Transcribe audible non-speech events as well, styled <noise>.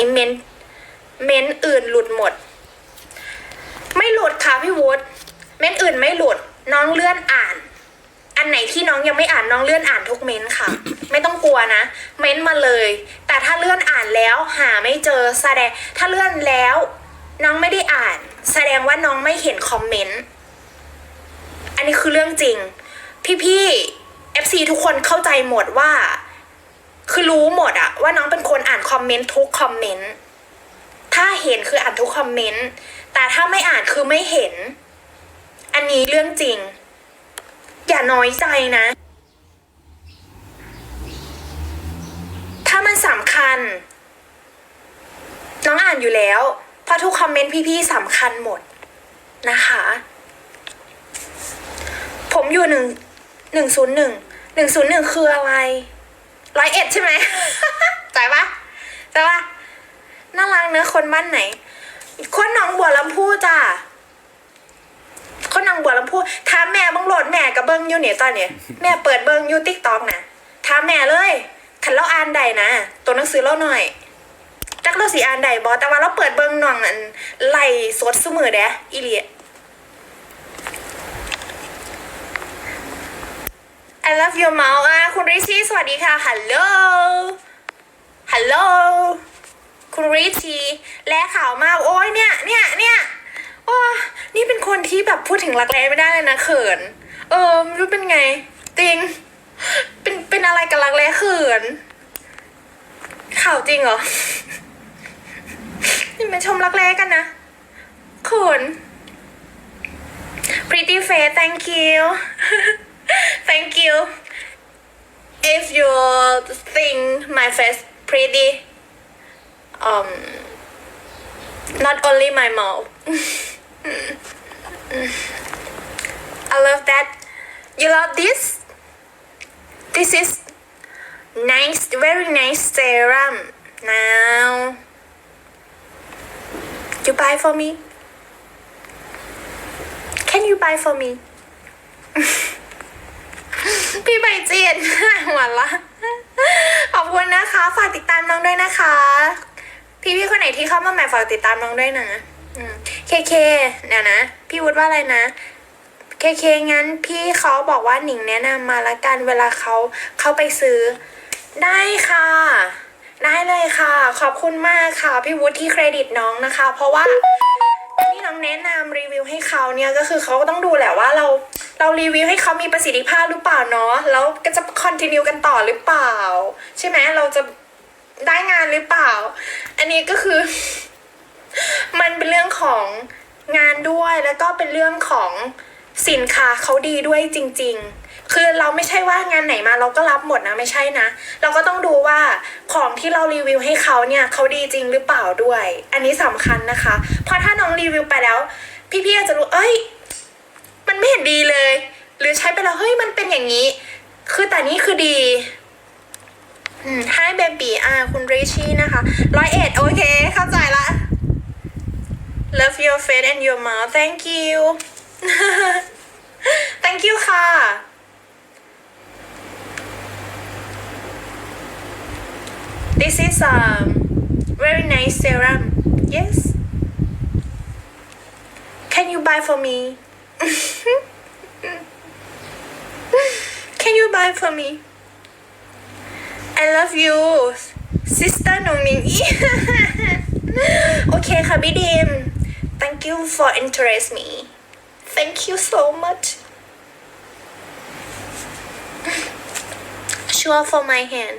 นี้เม้นเม้นอื่นหลุดหมด ไม่หลุดค่ะพี่วุฒิเม้นอื่นไม่หลุด น้องเลื่อนอ่าน อันไหนที่น้องยังไม่อ่านน้องเลื่อนอ่านทุกเม้นค่ะ ไม่ต้องกลัวนะ เม้นมาเลย แต่ถ้าเลื่อนอ่านแล้วหาไม่เจอแสดง ถ้าเลื่อนแล้ว น้องไม่ได้อ่าน แสดงว่าน้องไม่เห็นคอมเมนต์อันนี้คือเรื่องจริง พี่ๆ FC ทุกคนเข้าใจหมดว่า คือรู้หมดอะว่าน้องเป็นคนอ่านคอมเมนต์ทุกคอมเมนต์ถ้าเห็นคืออ่านทุกคอมเมนต์แต่ถ้าไม่อ่านคือไม่เห็น อันนี้เรื่องจริง อย่าน้อยใจนะ ถ้ามันสำคัญ น้องอ่านอยู่แล้วเพราะทุกคอมเมนต์พี่ๆสำคัญหมดนะคะ ผมอยู่หนึ่งหนึ่งศูนย์หนึ่งหนึ่งศูนย์หนึ่งคืออะไร ร้อยเอ็ดใช่ไหมใจปะใจปะน่ารักเนอะคนบ้านไหน คนหนองบัวลำพูจ้าคนหนองบัวลำพูถามแม่บังโหลดแม่กับเบิ้งอยู่เนี่ยตอนเนี้ยแม่เปิดเบิ้งอยู่ติ๊กต็อกนะถามแม่เลยคันเราอ่านใดนะตัวหนังสือเราหน่อยจักเราสีอ่านใดบอแต่ว่าเราเปิดเบิ้งหน่องอันไล่สดเสมอเด้อีเลีย I love your mouth อะคุณริชี่สวัสดีค่ะ ฮัลโหล ฮัลโหล คุณริชี่แลข่าวมาก โอ้ยเนี่ย เนี่ย เนี่ยโอ้นี่เป็นคนที่แบบพูดถึงรักแร้ไม่ได้เลยนะเขิน เออไม่รู้เป็นไงจริง เป็น เป็นอะไรกับรักแร้เขิน ข่าวจริงเหรอ นี่มาชมรักแร้กันนะ เขิน pretty face thank you thank you. If you think my face pretty um not only my mouth. <laughs> I love that. You love this? This is nice very nice serum. Now you buy for me? Can you buy for me? พี่ <laughs> ใบเจียนหวานละขอบคุณนะคะ ฝากติดตามน้องด้วยนะคะ พี่พี่คนไหนที่เข้ามาใหม่ฝากติดตามน้องด้วยนะอืมเคเคเนี่ยนะ พี่วุฒิว่าอะไรนะเคเคงั้นพี่เขาบอกว่าหนิงแนะนำมาละกันเวลาเขาเข้าไปซื้อ ได้ค่ะ ได้เลยค่ะ ขอบคุณมากค่ะ พี่วุฒิที่เครดิตน้องนะคะ เพราะว่า ต้องแนะนำรีวิวให้เขาเนี่ยก็คือเขาก็ต้องดูแหละว่าเราเรารีวิวให้เขามีประสิทธิภาพหรือเปล่าเนาะแล้วก็จะคอนติเนียกันต่อหรือเปล่า ใช่ไหมเราจะได้งานหรือเปล่า อันนี้ก็คือ มันเป็นเรื่องของงานด้วยแล้วก็เป็นเรื่องของสินค้าเขาดีด้วยจริง ๆ คือเราไม่ใช่ว่างานไหนมาเราก็รับหมดนะไม่ใช่นะ เราก็ต้องดูว่าของที่เรารีวิวให้เขาเนี่ยเขาดีจริงหรือเปล่าด้วย อันนี้สำคัญนะคะ เพราะถ้าน้องรีวิวไปแล้ว พี่ๆอาจจะรู้เอ้ย มันไม่เห็นดีเลย หรือใช้ไปแล้วเฮ้ยมันเป็นอย่างนี้ คือแต่นี่คือดีอืม Hi baby อ่าคุณริชี่นะคะร้อยเอ็ดโอเค เข้าใจละ Love your face and your mouth thank you thank you ค่ะ This is a very nice serum. Yes. Can you buy for me? <laughs> Can you buy for me? I love you, sister น้องนิง โอเคค่ะพี่ดิม <laughs> Thank you for interest me. Thank you so much. <laughs> Sure for my hand.